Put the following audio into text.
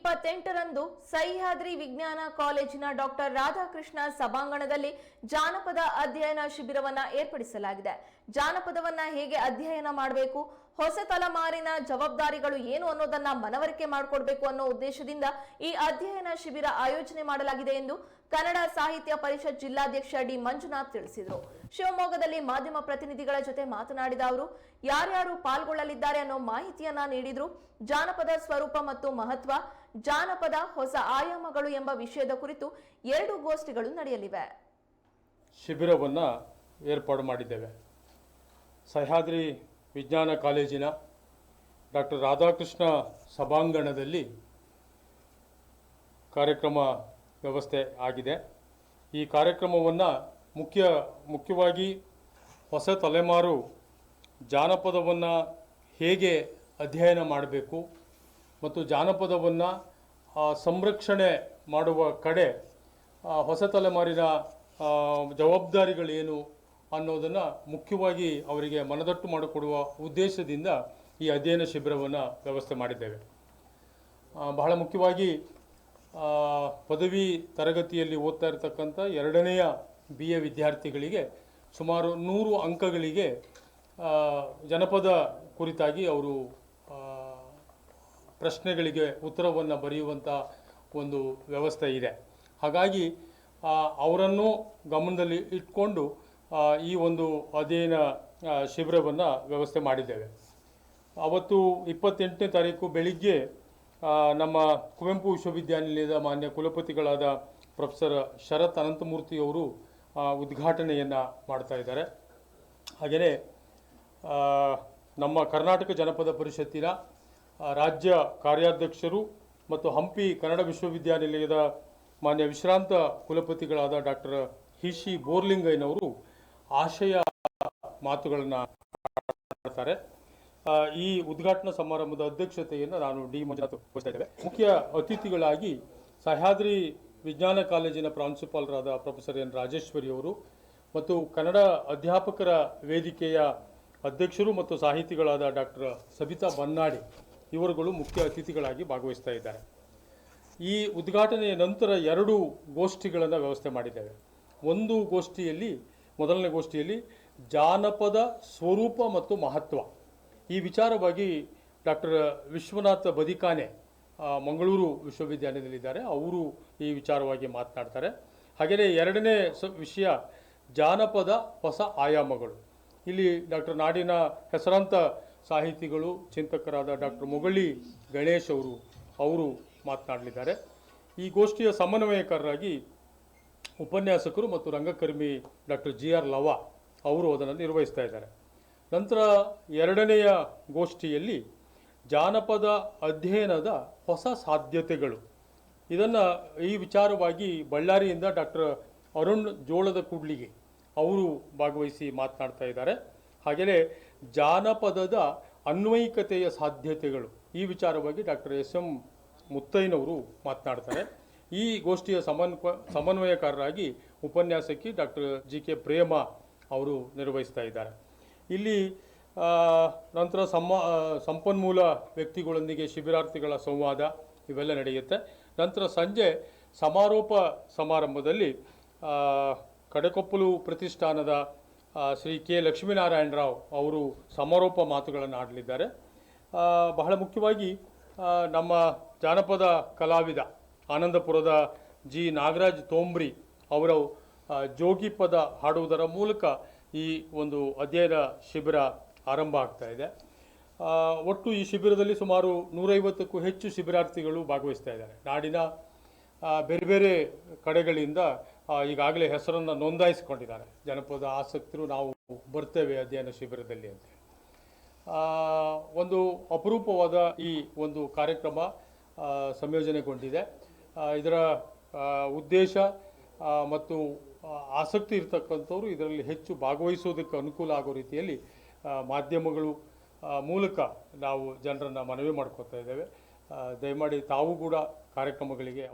ಇಪ್ಪತ್ತೆಂಟರಂದು ಸಹ್ಯಾದ್ರಿ ವಿಜ್ಞಾನ ಕಾಲೇಜಿನ ಡಾಕ್ಟರ್ ರಾಧಾಕೃಷ್ಣ ಸಭಾಂಗಣದಲ್ಲಿ ಜಾನಪದ ಅಧ್ಯಯನ ಶಿಬಿರವನ್ನ ಏರ್ಪಡಿಸಲಾಗಿದೆ. ಜಾನಪದವನ್ನ ಹೇಗೆ ಅಧ್ಯಯನ ಮಾಡಬೇಕು? ಹೊಸ ತಲೆಮಾರಿನ ಜವಾಬ್ದಾರಿಗಳು ಏನು ಅನ್ನೋದನ್ನ ಮನವರಿಕೆ ಮಾಡಿಕೊಡ್ಬೇಕು ಅನ್ನೋ ಉದ್ದೇಶದಿಂದ ಈ ಅಧ್ಯಯನ ಶಿಬಿರ ಆಯೋಜನೆ ಮಾಡಲಾಗಿದೆ ಎಂದು ಕನ್ನಡ ಸಾಹಿತ್ಯ ಪರಿಷತ್ ಜಿಲ್ಲಾಧ್ಯಕ್ಷ ಡಿ ಮಂಜುನಾಥ್ ತಿಳಿಸಿದರು. ಶಿವಮೊಗ್ಗದಲ್ಲಿ ಮಾಧ್ಯಮ ಪ್ರತಿನಿಧಿಗಳ ಜೊತೆ ಮಾತನಾಡಿದ ಅವರು, ಯಾರ್ಯಾರು ಪಾಲ್ಗೊಳ್ಳಲಿದ್ದಾರೆ ಅನ್ನೋ ಮಾಹಿತಿಯನ್ನ ನೀಡಿದ್ರು. ಜಾನಪದ ಸ್ವರೂಪ ಮತ್ತು ಮಹತ್ವ, ಜಾನಪದ ಹೊಸ ಆಯಾಮಗಳು ಎಂಬ ವಿಷಯದ ಕುರಿತು ಎರಡು ಗೋಷ್ಠಿಗಳು ನಡೆಯಲಿವೆ. ಶಿಬಿರವನ್ನು ಏರ್ಪಾಡು ಮಾಡಿದ್ದೇವೆ. ಸಹ್ಯಾದ್ರಿ ವಿಜ್ಞಾನ ಕಾಲೇಜಿನ ಡಾಕ್ಟರ್ ರಾಧಾಕೃಷ್ಣ ಸಭಾಂಗಣದಲ್ಲಿ ಕಾರ್ಯಕ್ರಮ ವ್ಯವಸ್ಥೆ ಆಗಿದೆ. ಈ ಕಾರ್ಯಕ್ರಮವನ್ನು ಮುಖ್ಯ, ಮುಖ್ಯವಾಗಿ ಹೊಸ ತಲೆಮಾರು ಜಾನಪದವನ್ನು ಹೇಗೆ ಅಧ್ಯಯನ ಮಾಡಬೇಕು ಮತ್ತು ಜಾನಪದವನ್ನು ಸಂರಕ್ಷಣೆ ಮಾಡುವ ಕಡೆ ಹೊಸ ತಲೆಮಾರಿನ ಜವಾಬ್ದಾರಿಗಳೇನು ಅನ್ನೋದನ್ನು ಮುಖ್ಯವಾಗಿ ಅವರಿಗೆ ಮನದಟ್ಟು ಮಾಡಿಕೊಡುವ ಉದ್ದೇಶದಿಂದ ಈ ಅಧ್ಯಯನ ಶಿಬಿರವನ್ನು ವ್ಯವಸ್ಥೆ ಮಾಡಿದ್ದೇವೆ. ಬಹಳ ಮುಖ್ಯವಾಗಿ ಪದವಿ ತರಗತಿಯಲ್ಲಿ ಓದ್ತಾ ಇರತಕ್ಕಂಥ ಎರಡನೆಯ ಬಿ ಎ ವಿದ್ಯಾರ್ಥಿಗಳಿಗೆ ಸುಮಾರು ನೂರು ಅಂಕಗಳಿಗೆ ಜನಪದ ಕುರಿತಾಗಿ ಅವರು ಪ್ರಶ್ನೆಗಳಿಗೆ ಉತ್ತರವನ್ನು ಬರೆಯುವಂಥ ಒಂದು ವ್ಯವಸ್ಥೆ ಇದೆ. ಹಾಗಾಗಿ ಅವರನ್ನು ಗಮನದಲ್ಲಿ ಇಟ್ಕೊಂಡು ಈ ಒಂದು ಅಧ್ಯಯನ ಶಿಬಿರವನ್ನು ವ್ಯವಸ್ಥೆ ಮಾಡಿದ್ದೇವೆ. ಅವತ್ತು ಇಪ್ಪತ್ತೆಂಟನೇ ತಾರೀಕು ಬೆಳಿಗ್ಗೆ ನಮ್ಮ ಕುವೆಂಪು ವಿಶ್ವವಿದ್ಯಾನಿಲಯದ ಮಾನ್ಯ ಕುಲಪತಿಗಳಾದ ಪ್ರೊಫೆಸರ್ ಶರತ್ ಅನಂತಮೂರ್ತಿಯವರು ಉದ್ಘಾಟನೆಯನ್ನು ಮಾಡ್ತಾ ಇದ್ದಾರೆ. ಹಾಗೆಯೇ ನಮ್ಮ ಕರ್ನಾಟಕ ಜನಪದ ಪರಿಷತ್ತಿನ ರಾಜ್ಯ ಕಾರ್ಯಾಧ್ಯಕ್ಷರು ಮತ್ತು ಹಂಪಿ ಕನ್ನಡ ವಿಶ್ವವಿದ್ಯಾನಿಲಯದ ಮಾನ್ಯ ವಿಶ್ರಾಂತ ಕುಲಪತಿಗಳಾದ ಡಾಕ್ಟರ್ ಹಿಶಿ ಬೋರ್ಲಿಂಗಯ್ಯನವರು ಆಶಯ ಮಾತುಗಳನ್ನು ಮಾಡ್ತಾರೆ ಈ ಉದ್ಘಾಟನಾ ಸಮಾರಂಭದ ಅಧ್ಯಕ್ಷತೆಯನ್ನು ನಾನು ಡಿ ಮಂಜುನಾಥ್ ವಹಿಸ್ತಾ ಮುಖ್ಯ ಅತಿಥಿಗಳಾಗಿ ಸಹ್ಯಾದ್ರಿ ವಿಜ್ಞಾನ ಕಾಲೇಜಿನ ಪ್ರಾಂಶುಪಾಲರಾದ ಪ್ರೊಫೆಸರ್ ಎನ್ ರಾಜೇಶ್ವರಿ ಅವರು ಮತ್ತು ಕನ್ನಡ ಅಧ್ಯಾಪಕರ ವೇದಿಕೆಯ ಅಧ್ಯಕ್ಷರು ಮತ್ತು ಸಾಹಿತಿಗಳಾದ ಡಾಕ್ಟರ್ ಸಬಿತಾ ಬನ್ನಾಡಿ ಇವರುಗಳು ಮುಖ್ಯ ಅತಿಥಿಗಳಾಗಿ ಭಾಗವಹಿಸ್ತಾ ಇದ್ದಾರೆ. ಈ ಉದ್ಘಾಟನೆಯ ನಂತರ ಎರಡು ಗೋಷ್ಠಿಗಳನ್ನು ವ್ಯವಸ್ಥೆ ಮಾಡಿದ್ದೇವೆ. ಒಂದು ಗೋಷ್ಠಿಯಲ್ಲಿ ಮೊದಲನೇ ಗೋಷ್ಠಿಯಲ್ಲಿ ಜಾನಪದ ಸ್ವರೂಪ ಮತ್ತು ಮಹತ್ವ. ಈ ವಿಚಾರವಾಗಿ ಡಾಕ್ಟರ್ ವಿಶ್ವನಾಥ ಬದಿಕಾನೆ ಮಂಗಳೂರು ವಿಶ್ವವಿದ್ಯಾಲಯದಲ್ಲಿದ್ದಾರೆ ಅವರು ಈ ವಿಚಾರವಾಗಿ ಮಾತನಾಡ್ತಾರೆ. ಹಾಗೆಯೇ ಎರಡನೇ ಸ, ವಿಷಯ ಜಾನಪದ ಹೊಸ ಆಯಾಮಗಳು. ಇಲ್ಲಿ ಡಾಕ್ಟರ್ ನಾಡಿನ ಹೆಸರಾಂತ ಸಾಹಿತಿಗಳು, ಚಿಂತಕರಾದ ಡಾಕ್ಟರ್ ಮೊಗಳಿ ಗಣೇಶ್ ಅವರು ಅವರು ಮಾತನಾಡಲಿದ್ದಾರೆ. ಈ ಗೋಷ್ಠಿಯ ಸಮನ್ವಯಕಾರರಾಗಿ ಉಪನ್ಯಾಸಕರು ಮತ್ತು ರಂಗಕರ್ಮಿ ಡಾಕ್ಟರ್ ಜಿ ಆರ್ ಲವ ಅವರು ಅದನ್ನು ನಿರ್ವಹಿಸ್ತಾ ಇದ್ದಾರೆ. ನಂತರ ಎರಡನೆಯ ಗೋಷ್ಠಿಯಲ್ಲಿ ಜಾನಪದ ಅಧ್ಯಯನದ ಹೊಸ ಸಾಧ್ಯತೆಗಳು. ಇದನ್ನು ಈ ವಿಚಾರವಾಗಿ ಬಳ್ಳಾರಿಯಿಂದ ಡಾಕ್ಟರ್ ಅರುಣ್ ಜೋಳದ ಕೂಡ್ಲಿಗೆ ಅವರು ಭಾಗವಹಿಸಿ ಮಾತನಾಡ್ತಾ ಇದ್ದಾರೆ. ಹಾಗೆಯೇ ಜಾನಪದದ ಅನ್ವಯಿಕತೆಯ ಸಾಧ್ಯತೆಗಳು ಈ ವಿಚಾರವಾಗಿ ಡಾಕ್ಟರ್ ಎಸ್ ಎಂ ಮುತ್ತೈನವರು ಮಾತನಾಡ್ತಾರೆ. ಈ ಗೋಷ್ಠಿಯ ಸಮನ್ವ, ಸಮನ್ವಯಕಾರರಾಗಿ ಉಪನ್ಯಾಸಕಿ ಡಾಕ್ಟರ್ ಜಿ ಕೆ ಪ್ರೇಮ ಅವರು ನಿರ್ವಹಿಸ್ತಾ ಇದ್ದಾರೆ. ಇಲ್ಲಿ ನಂತರ ಸಮ ಸಂಪನ್ಮೂಲ ವ್ಯಕ್ತಿಗಳೊಂದಿಗೆ ಶಿಬಿರಾರ್ಥಿಗಳ ಸಂವಾದ ಇವೆಲ್ಲ ನಡೆಯುತ್ತೆ. ನಂತರ ಸಂಜೆ ಸಮಾರೋಪ ಸಮಾರಂಭದಲ್ಲಿ ಕಡೆಕೊಪ್ಪಲು ಪ್ರತಿಷ್ಠಾನದ ಶ್ರೀ ಕೆ ಲಕ್ಷ್ಮೀನಾರಾಯಣರಾವ್ ಅವರು ಸಮಾರೋಪ ಮಾತುಗಳನ್ನು ಆಡಲಿದ್ದಾರೆ. ಬಹಳ ಮುಖ್ಯವಾಗಿ ನಮ್ಮ ಜಾನಪದ ಕಲಾವಿದ ಆನಂದಪುರದ ಜಿ. ನಾಗರಾಜ್ ತೋಂಬ್ರಿ ಅವರ ಜೋಗಿ ಪದ ಹಾಡುವುದರ ಮೂಲಕ ಈ ಒಂದು ಅಧ್ಯಯನ ಶಿಬಿರ ಆರಂಭ ಆಗ್ತಾ ಇದೆ. ಒಟ್ಟು ಈ ಶಿಬಿರದಲ್ಲಿ ಸುಮಾರು ನೂರೈವತ್ತಕ್ಕೂ ಹೆಚ್ಚು ಶಿಬಿರಾರ್ಥಿಗಳು ಭಾಗವಹಿಸ್ತಾ ಇದ್ದಾರೆ. ನಾಡಿನ ಬೇರೆ ಬೇರೆ ಕಡೆಗಳಿಂದ ಈಗಾಗಲೇ ಹೆಸರನ್ನು ನೋಂದಾಯಿಸಿಕೊಂಡಿದ್ದಾರೆ. ಜನಪದ ಆಸಕ್ತರು ನಾವು ಬರ್ತೇವೆ ಅಧ್ಯಯನ ಶಿಬಿರದಲ್ಲಿ ಅಂತ ಒಂದು ಅಪರೂಪವಾದ ಈ ಒಂದು ಕಾರ್ಯಕ್ರಮ ಸಂಯೋಜನೆಗೊಂಡಿದೆ. ಇದರ ಉದ್ದೇಶ ಮತ್ತು ಆಸಕ್ತಿ ಇರತಕ್ಕಂಥವ್ರು ಇದರಲ್ಲಿ ಹೆಚ್ಚು ಭಾಗವಹಿಸೋದಕ್ಕೆ ಅನುಕೂಲ ಆಗೋ ರೀತಿಯಲ್ಲಿ ಮಾಧ್ಯಮಗಳು ಮೂಲಕ ನಾವು ಜನರನ್ನು ಮನವಿ ಮಾಡ್ಕೊತಾ ಇದ್ದೇವೆ. ದಯಮಾಡಿ ತಾವು ಕೂಡ ಕಾರ್ಯಕ್ರಮಗಳಿಗೆ